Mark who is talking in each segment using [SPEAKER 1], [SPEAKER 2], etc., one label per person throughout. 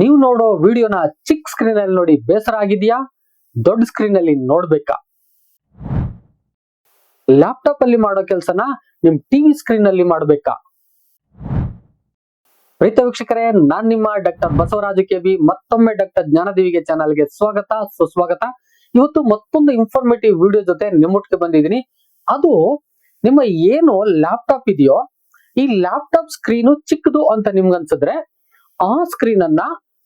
[SPEAKER 1] ನೀವು ನೋಡೋ ವಿಡಿಯೋನ ಚಿಕ್ಕ ಸ್ಕ್ರೀನ್ ಅಲ್ಲಿ ನೋಡಿ ಬೇಸರ ಆಗಿದೆಯಾ ದೊಡ್ಡ ಸ್ಕ್ರೀನ್ ಅಲ್ಲಿ ನೋಡ್ಬೇಕಾ? ಲ್ಯಾಪ್ಟಾಪ್ ಅಲ್ಲಿ ಮಾಡೋ ಕೆಲಸನ ನಿಮ್ ಟಿವಿ ಸ್ಕ್ರೀನ್ ಅಲ್ಲಿ ಮಾಡ್ಬೇಕಾ? ರೈತ ವೀಕ್ಷಕರೇ, ನಾನ್ ನಿಮ್ಮ ಡಾಕ್ಟರ್ ಬಸವರಾಜ ಕೆ ಬಿ ಮತ್ತೊಮ್ಮೆ ಡಾಕ್ಟರ್ ಜ್ಞಾನದೇವಿಗೆ ಚಾನಲ್ಗೆ ಸ್ವಾಗತ, ಸುಸ್ವಾಗತ. ಇವತ್ತು ಮತ್ತೊಂದು ಇನ್ಫಾರ್ಮೇಟಿವ್ ವಿಡಿಯೋ ಜೊತೆ ನಿಮ್ಮೊಟ್ಟಿಗೆ ಬಂದಿದ್ದೀನಿ. ಅದು ನಿಮ್ಮ ಏನು ಲ್ಯಾಪ್ಟಾಪ್ ಇದೆಯೋ, ಈ ಲ್ಯಾಪ್ಟಾಪ್ ಸ್ಕ್ರೀನು ಚಿಕ್ಕದು ಅಂತ ನಿಮ್ಗೆ ಅನ್ಸಿದ್ರೆ ಆ ಸ್ಕ್ರೀನ್ ಅನ್ನ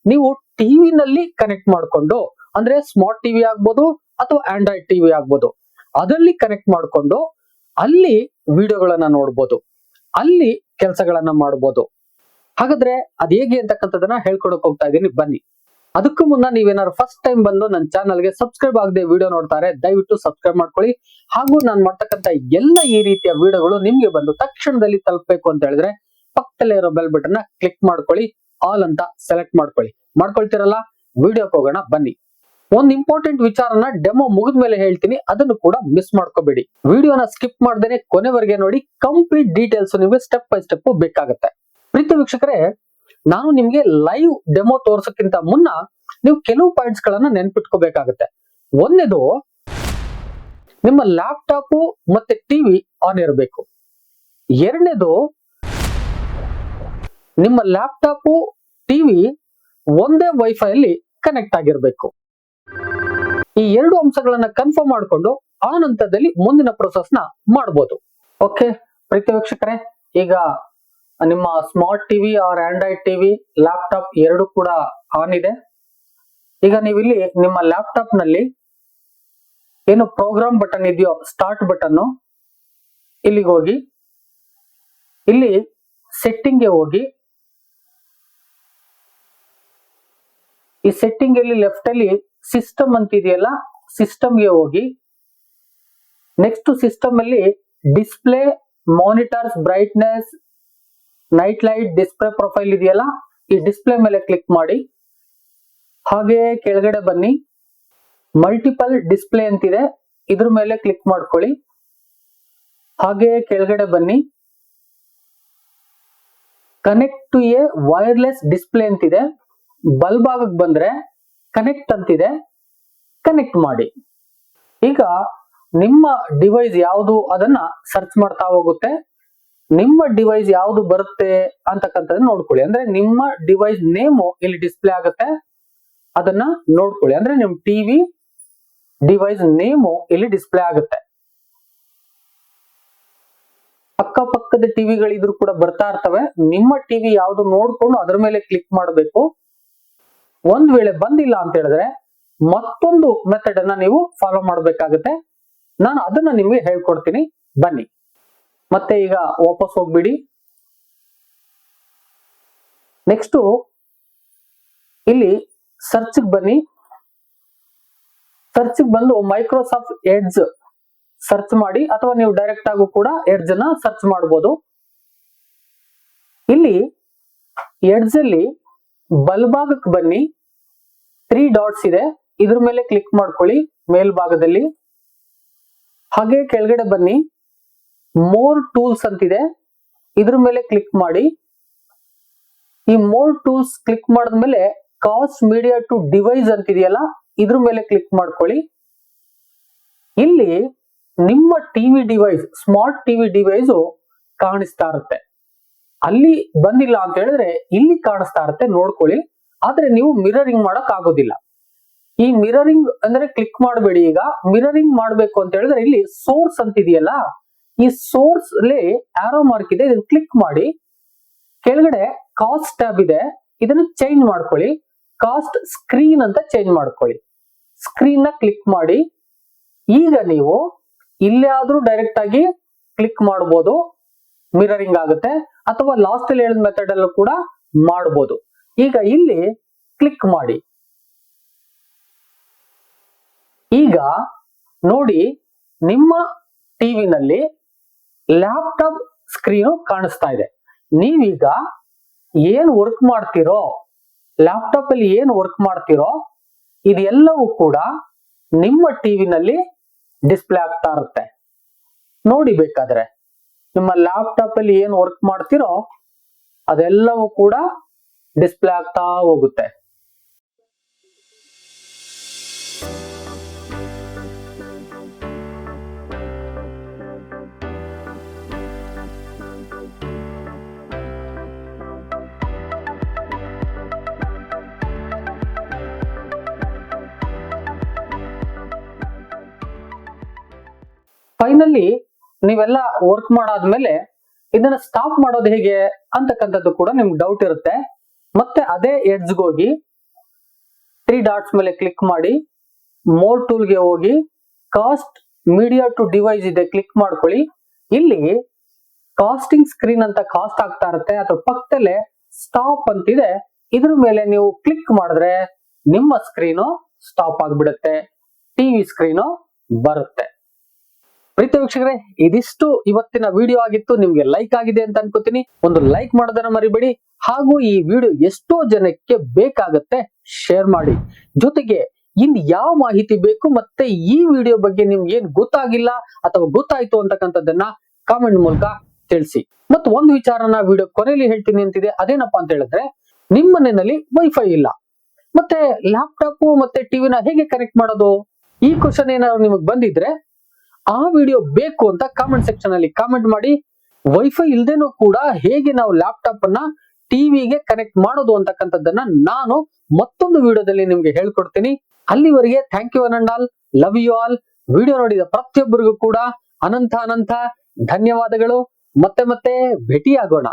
[SPEAKER 1] ನೀವು ಟಿವಿನಲ್ಲಿ ಕನೆಕ್ಟ್ ಮಾಡಿಕೊಂಡು, ಅಂದ್ರೆ ಸ್ಮಾರ್ಟ್ ಟಿವಿ ಆಗ್ಬೋದು ಅಥವಾ ಆಂಡ್ರಾಯ್ಡ್ ಟಿವಿ ಆಗ್ಬೋದು, ಅದರಲ್ಲಿ ಕನೆಕ್ಟ್ ಮಾಡ್ಕೊಂಡು ಅಲ್ಲಿ ವಿಡಿಯೋಗಳನ್ನ ನೋಡ್ಬೋದು, ಅಲ್ಲಿ ಕೆಲಸಗಳನ್ನ ಮಾಡ್ಬೋದು. ಹಾಗಾದ್ರೆ ಅದ್ ಹೇಗೆ ಅಂತಕ್ಕಂಥದನ್ನ ಹೇಳ್ಕೊಡಕ್ ಹೋಗ್ತಾ ಇದೀನಿ, ಬನ್ನಿ. ಅದಕ್ಕೂ ಮುನ್ನ ನೀವೇನಾದ್ರು ಫಸ್ಟ್ ಟೈಮ್ ಬಂದು ನನ್ನ ಚಾನಲ್ಗೆ ಸಬ್ಸ್ಕ್ರೈಬ್ ಆಗದೆ ವಿಡಿಯೋ ನೋಡ್ತಾರೆ, ದಯವಿಟ್ಟು ಸಬ್ಸ್ಕ್ರೈಬ್ ಮಾಡ್ಕೊಳ್ಳಿ. ಹಾಗೂ ನಾನು ಮಾಡ್ತಕ್ಕಂಥ ಎಲ್ಲ ಈ ರೀತಿಯ ವಿಡಿಯೋಗಳು ನಿಮ್ಗೆ ಬಂದು ತಕ್ಷಣದಲ್ಲಿ ತಲುಪಬೇಕು ಅಂತ ಹೇಳಿದ್ರೆ ಪಕ್ಕದಲ್ಲೇ ಇರೋ ಬೆಲ್ ಬಟನ್ ಕ್ಲಿಕ್ ಮಾಡ್ಕೊಳ್ಳಿ. ಆಲ್ ಅಂತ ಸೆಲೆಕ್ಟ್ ಮಾಡ್ಕೊಳ್ಳಿ. ಮಾಡ್ಕೊಳ್ತೀರಲ್ಲ? ವಿಡಿಯೋಕ್ ಹೋಗೋಣ, ಬನ್ನಿ. ಒಂದ್ ಇಂಪಾರ್ಟೆಂಟ್ ವಿಚಾರನ ಡೆಮೋ ಮುಗಿದ್ಮೇಲೆ ಹೇಳ್ತೀನಿ. ಅದನ್ನು ಕೂಡ ಮಿಸ್ ಮಾಡ್ಕೋಬೇಡಿ. ವಿಡಿಯೋನ ಸ್ಕಿಪ್ ಮಾಡ್ದೇನೆ ಕೊನೆವರೆಗೆ ನೋಡಿ ಕಂಪ್ಲೀಟ್ ಡೀಟೇಲ್ಸ್ ನಿಮಗೆ ಸ್ಟೆಪ್ ಬೈ ಸ್ಟೆಪ್ ಬೇಕಾಗುತ್ತೆ. ಪ್ರೀತಿ ವೀಕ್ಷಕರೇ, ನಾನು ನಿಮ್ಗೆ ಲೈವ್ ಡೆಮೋ ತೋರ್ಸಕ್ಕಿಂತ ಮುನ್ನ ನೀವು ಕೆಲವು ಪಾಯಿಂಟ್ಸ್ ಗಳನ್ನ ನೆನ್ಪಿಟ್ಕೋಬೇಕಾಗತ್ತೆ. ಒಂದೇದು ನಿಮ್ಮ ಲ್ಯಾಪ್ಟಾಪು ಮತ್ತೆ ಟಿವಿ ಆನ್ ಇರಬೇಕು. ಎರಡನೇದು ನಿಮ್ಮ ಲ್ಯಾಪ್ಟಾಪ್ ಟಿವಿ ಒಂದೇ ವೈಫೈ ಅಲ್ಲಿ ಕನೆಕ್ಟ್ ಆಗಿರಬೇಕು. ಈ ಎರಡು ಅಂಶಗಳನ್ನ ಕನ್ಫರ್ಮ್ ಮಾಡಿಕೊಂಡು ಆ ನಂತರದಲ್ಲಿ ಮುಂದಿನ ಪ್ರೊಸೆಸ್ನ ಮಾಡಬಹುದು ಓಕೆ ಪ್ರೀತಿ ಈಗ ನಿಮ್ಮ smart TV or android TV laptop ಎರಡು ಕೂಡ ಆನ್ ಇದೆ. ಈಗ ನೀವು ಇಲ್ಲಿ ನಿಮ್ಮ ಲ್ಯಾಪ್ಟಾಪ್ನಲ್ಲಿ ಏನು ಪ್ರೋಗ್ರಾಮ್ ಬಟನ್ ಇದೆಯೋ ಸ್ಟಾರ್ಟ್ ಬಟನ್ ಇಲ್ಲಿಗೆ ಹೋಗಿ, ಇಲ್ಲಿ ಸೆಟ್ಟಿಂಗ್ಗೆ ಹೋಗಿ ಈ ಸೆಟ್ಟಿಂಗ್ ಅಲ್ಲಿ ಲೆಫ್ಟ್ ಅಲ್ಲಿ ಸಿಸ್ಟಮ್ ಅಂತ ಇದೆಯಲ್ಲ ಸಿಸ್ಟಮ್ಗೆ ಹೋಗಿ. ನೆಕ್ಸ್ಟ್ ಸಿಸ್ಟಮ್ ಅಲ್ಲಿ display monitors brightness night light display profile ಇದೆಯಲ್ಲ, ಈ ಡಿಸ್ಪ್ಲೇ ಮೇಲೆ ಕ್ಲಿಕ್ ಮಾಡಿ. ಹಾಗೆ ಕೆಳಗಡೆ ಬನ್ನಿ. ಮಲ್ಟಿಪಲ್ ಡಿಸ್ಪ್ಲೇ ಅಂತಿದೆ. ಇದ್ರ ಮೇಲೆ ಕ್ಲಿಕ್ ಮಾಡ್ಕೊಳ್ಳಿ. ಹಾಗೆ ಕೆಳಗಡೆ ಬನ್ನಿ. Connect to a wireless display ಅಂತಿದೆ. ಬಲ್ಭಾಗಕ್ಕೆ ಬಂದ್ರೆ ಕನೆಕ್ಟ್ ಅಂತಿದೆ ಕನೆಕ್ಟ್ ಮಾಡಿ. ಈಗ ನಿಮ್ಮ ಡಿವೈಸ್ ಯಾವುದು ಅದನ್ನ ಸರ್ಚ್ ಮಾಡ್ತಾ ಹೋಗುತ್ತೆ, ನಿಮ್ಮ ಡಿವೈಸ್ ಯಾವುದು ಬರುತ್ತೆ ಅಂತಕ್ಕಂಥದ್ದು ನೋಡ್ಕೊಳ್ಳಿ. ಅಂದ್ರೆ ನಿಮ್ಮ ಡಿವೈಸ್ ನೇಮು ಇಲ್ಲಿ ಡಿಸ್ಪ್ಲೇ ಆಗುತ್ತೆ, ಅದನ್ನ ನೋಡ್ಕೊಳ್ಳಿ. ಅಂದ್ರೆ ನಿಮ್ ಟಿವಿ ಡಿವೈಸ್ ನೇಮು ಇಲ್ಲಿ ಡಿಸ್ಪ್ಲೇ ಆಗುತ್ತೆ. ಅಕ್ಕಪಕ್ಕದ ಟಿವಿಗಳಿದ್ರು ಕೂಡ ಬರ್ತಾ ಇರ್ತವೆ. ನಿಮ್ಮ ಟಿವಿ ಯಾವುದು ನೋಡ್ಕೊಂಡು ಅದ್ರ ಮೇಲೆ ಕ್ಲಿಕ್ ಮಾಡಬೇಕು. ಒಂದ್ ವೇಳೆ ಬಂದಿಲ್ಲ ಅಂತ ಹೇಳಿದ್ರೆ ಮತ್ತೊಂದು ಮೆಥಡ್ ಅನ್ನ ನೀವು ಫಾಲೋ ಮಾಡಬೇಕಾಗುತ್ತೆ. ನಾನು ಅದನ್ನ ನಿಮ್ಗೆ ಹೇಳ್ಕೊಡ್ತೀನಿ. ಬನ್ನಿ. ಮತ್ತೆ ಈಗ ವಾಪಸ್ ಹೋಗ್ಬಿಡಿ. ನೆಕ್ಸ್ಟ್ ಇಲ್ಲಿ ಸರ್ಚ್ ಬನ್ನಿ. ಸರ್ಚ್ ಬಂದು ಮೈಕ್ರೋಸಾಫ್ಟ್ ಎಡ್ಜ್ ಸರ್ಚ್ ಮಾಡಿ ಅಥವಾ ನೀವು ಡೈರೆಕ್ಟ್ ಆಗು ಕೂಡ ಎಡ್ಜ್ ಅನ್ನ ಸರ್ಚ್ ಮಾಡಬಹುದು ಇಲ್ಲಿ ಎಡ್ಜ್ ಅಲ್ಲಿ ಬಲಭಾಗಕ್ಕೆ ಬನ್ನಿ. ತ್ರೀ ಡಾಟ್ಸ್ ಇದೆ. ಇದ್ರ ಮೇಲೆ ಕ್ಲಿಕ್ ಮಾಡ್ಕೊಳ್ಳಿ, ಮೇಲ್ಭಾಗದಲ್ಲಿ. ಹಾಗೆ ಕೆಳಗಡೆ ಬನ್ನಿ. ಮೋರ್ ಟೂಲ್ಸ್ ಅಂತಿದೆ. ಇದ್ರ ಮೇಲೆ ಕ್ಲಿಕ್ ಮಾಡಿ. ಈ ಮೋರ್ ಟೂಲ್ಸ್ ಕ್ಲಿಕ್ ಮಾಡಿದ್ಮೇಲೆ ಕಾಸ್ಟ್ ಮೀಡಿಯಾ ಟು ಡಿವೈಸ್ ಅಂತಿದೆಯಲ್ಲ, ಇದ್ರ ಮೇಲೆ ಕ್ಲಿಕ್ ಮಾಡ್ಕೊಳ್ಳಿ. ಇಲ್ಲಿ ನಿಮ್ಮ TV device smart TV device ಕಾಣಿಸ್ತಾ ಇರುತ್ತೆ. ಅಲ್ಲಿ ಬಂದಿಲ್ಲ ಅಂತ ಹೇಳಿದ್ರೆ ಇಲ್ಲಿ ಕಾಣಿಸ್ತಾ ಇರುತ್ತೆ, ನೋಡ್ಕೊಳ್ಳಿ. ಆದ್ರೆ ನೀವು ಮಿರರಿಂಗ್ ಮಾಡಕ್ ಆಗೋದಿಲ್ಲ. ಈ ಮಿರರಿಂಗ್ ಅಂದ್ರೆ ಕ್ಲಿಕ್ ಮಾಡಬೇಡಿ ಈಗ. ಮಿರರಿಂಗ್ ಮಾಡಬೇಕು ಅಂತ ಹೇಳಿದ್ರೆ ಇಲ್ಲಿ ಸೋರ್ಸ್ ಅಂತ ಇದೆಯಲ್ಲ ಈ ಸೋರ್ಸ್ ಅಲ್ಲಿ ಆರೋ ಮಾರ್ಕ್ ಇದೆ, ಇದನ್ನ ಕ್ಲಿಕ್ ಮಾಡಿ. ಕೆಳಗಡೆ ಕಾಸ್ಟ್ ಟ್ಯಾಬ್ ಇದೆ, ಇದನ್ನ ಚೇಂಜ್ ಮಾಡ್ಕೊಳ್ಳಿ. ಕಾಸ್ಟ್ ಸ್ಕ್ರೀನ್ ಅಂತ ಚೇಂಜ್ ಮಾಡ್ಕೊಳ್ಳಿ. ಸ್ಕ್ರೀನ್ನ ಕ್ಲಿಕ್ ಮಾಡಿ. ಈಗ ನೀವು ಇಲ್ಲೇ ಆದ್ರೂ ಡೈರೆಕ್ಟ್ ಆಗಿ ಕ್ಲಿಕ್ ಮಾಡಬಹುದು ಮಿರರಿಂಗ್ ಆಗುತ್ತೆ. ಅಥವಾ ಲಾಸ್ಟ್ ಅಲ್ಲಿ ಹೇಳಿದ ಮೆಥಡ್ ಅಲ್ಲೂ ಕೂಡ ಮಾಡಬಹುದು ಈಗ ಇಲ್ಲಿ ಕ್ಲಿಕ್ ಮಾಡಿ. ಈಗ ನೋಡಿ ನಿಮ್ಮ ಟಿವಿನಲ್ಲಿ ಲ್ಯಾಪ್ಟಾಪ್ ಸ್ಕ್ರೀನು ಕಾಣಿಸ್ತಾ ಇದೆ. ನೀವೀಗ ಏನ್ ವರ್ಕ್ ಮಾಡ್ತಿರೋ ಲ್ಯಾಪ್ಟಾಪ್ ಅಲ್ಲಿ ಏನ್ ವರ್ಕ್ ಮಾಡ್ತಿರೋ, ಇದೆಲ್ಲವೂ ಕೂಡ ನಿಮ್ಮ ಟಿವಿನಲ್ಲಿ ಡಿಸ್ಪ್ಲೇ ಆಗ್ತಾ ಇರುತ್ತೆ. ನೋಡಿ ಬೇಕಾದ್ರೆ, ನಿಮ್ಮ ಲ್ಯಾಪ್ಟಾಪ್ ಅಲ್ಲಿ ಏನ್ ವರ್ಕ್ ಮಾಡ್ತಿರೋ, ಅದೆಲ್ಲವೂ ಕೂಡ ಡಿಸ್ಪ್ಲೇ ಆಗ್ತಾ ಹೋಗುತ್ತೆ. ಫೈನಲ್ಲಿ ನೀವೆಲ್ಲ ವರ್ಕ್ ಮಾಡಾದ್ಮೇಲೆ ಇದನ್ನ ಸ್ಟಾಪ್ ಮಾಡೋದು ಹೇಗೆ ಅಂತಕ್ಕಂಥದ್ದು ಕೂಡ ನಿಮ್ಗೆ ಡೌಟ್ ಇರುತ್ತೆ. ಮತ್ತೆ ಅದೇ ಎಡ್ಜ್ಗೆ ಹೋಗಿ ತ್ರೀ ಡಾಟ್ಸ್ ಮೇಲೆ ಕ್ಲಿಕ್ ಮಾಡಿ ಮೋರ್ ಟೂಲ್ಗೆ ಹೋಗಿ ಕಾಸ್ಟ್ ಮೀಡಿಯಾ ಟು ಡಿವೈಸ್ ಇದೆ ಕ್ಲಿಕ್ ಮಾಡ್ಕೊಳ್ಳಿ. ಇಲ್ಲಿ ಕಾಸ್ಟಿಂಗ್ ಸ್ಕ್ರೀನ್ ಅಂತ ಕಾಸ್ಟ್ ಆಗ್ತಾ ಇರುತ್ತೆ, ಅದ್ರ ಪಕ್ಕದಲ್ಲೇ ಸ್ಟಾಪ್ ಅಂತಿದೆ. ಇದ್ರ ಮೇಲೆ ನೀವು ಕ್ಲಿಕ್ ಮಾಡಿದ್ರೆ ನಿಮ್ಮ ಸ್ಕ್ರೀನು ಸ್ಟಾಪ್ ಆಗ್ಬಿಡುತ್ತೆ ಟಿವಿ ಸ್ಕ್ರೀನು ಬರುತ್ತೆ. ಪ್ರೀತಿ ವೀಕ್ಷಕರೇ, ಇದಿಷ್ಟು ಇವತ್ತಿನ ವಿಡಿಯೋ ಆಗಿತ್ತು. ನಿಮ್ಗೆ ಲೈಕ್ ಆಗಿದೆ ಅಂತ ಅನ್ಕೋತೀನಿ. ಒಂದು ಲೈಕ್ ಮಾಡೋದನ್ನ ಮರಿಬೇಡಿ. ಹಾಗೂ ಈ ವಿಡಿಯೋ ಎಷ್ಟೋ ಜನಕ್ಕೆ ಬೇಕಾಗತ್ತೆ ಶೇರ್ ಮಾಡಿ. ಜೊತೆಗೆ ಇನ್ ಯಾವ ಮಾಹಿತಿ ಬೇಕು ಮತ್ತೆ ಈ ವಿಡಿಯೋ ಬಗ್ಗೆ ನಿಮ್ಗೆ ಏನ್ ಗೊತ್ತಾಗಿಲ್ಲ ಅಥವಾ ಗೊತ್ತಾಯ್ತು ಅಂತಕ್ಕಂಥದ್ದನ್ನ ಕಾಮೆಂಟ್ ಮೂಲಕ ತಿಳಿಸಿ. ಮತ್ತೆ ಒಂದು ವಿಚಾರನ ವಿಡಿಯೋ ಕೊನೆಯಲ್ಲಿ ಹೇಳ್ತೀನಿ ಅಂತಿದೆ. ಅದೇನಪ್ಪ ಅಂತ ಹೇಳಿದ್ರೆ, ನಿಮ್ಮ ಮನೆಯಲ್ಲಿ ವೈಫೈ ಇಲ್ಲ. ಮತ್ತೆ ಲ್ಯಾಪ್ಟಾಪ್ ಮತ್ತೆ ಟಿವಿನ ಹೇಗೆ ಕನೆಕ್ಟ್ ಮಾಡೋದು? ಈ ಕ್ವಶನ್ ಏನಾದ್ರು ನಿಮಗ್ ಬಂದಿದ್ರೆ ಆ ವಿಡಿಯೋ ಬೇಕು ಅಂತ ಕಾಮೆಂಟ್ ಸೆಕ್ಷನ್ ಅಲ್ಲಿ ಕಾಮೆಂಟ್ ಮಾಡಿ ವೈಫೈ ಇಲ್ದೇನೂ ಕೂಡ ಹೇಗೆ ನಾವು ಲ್ಯಾಪ್ಟಾಪ್ ಅನ್ನ ಟಿವಿಗೆ ಕನೆಕ್ಟ್ ಮಾಡೋದು ಅಂತಕ್ಕಂಥದ್ದನ್ನ ನಾನು ಮತ್ತೊಂದು ವಿಡಿಯೋದಲ್ಲಿ ನಿಮ್ಗೆ ಹೇಳ್ಕೊಡ್ತೀನಿ. ಅಲ್ಲಿವರೆಗೆ thank you and all love you all video ನೋಡಿದ ಪ್ರತಿಯೊಬ್ಬರಿಗೂ ಕೂಡ ಅನಂತ ಅನಂತ ಧನ್ಯವಾದಗಳು. ಮತ್ತೆ ಮತ್ತೆ ಭೇಟಿಯಾಗೋಣ.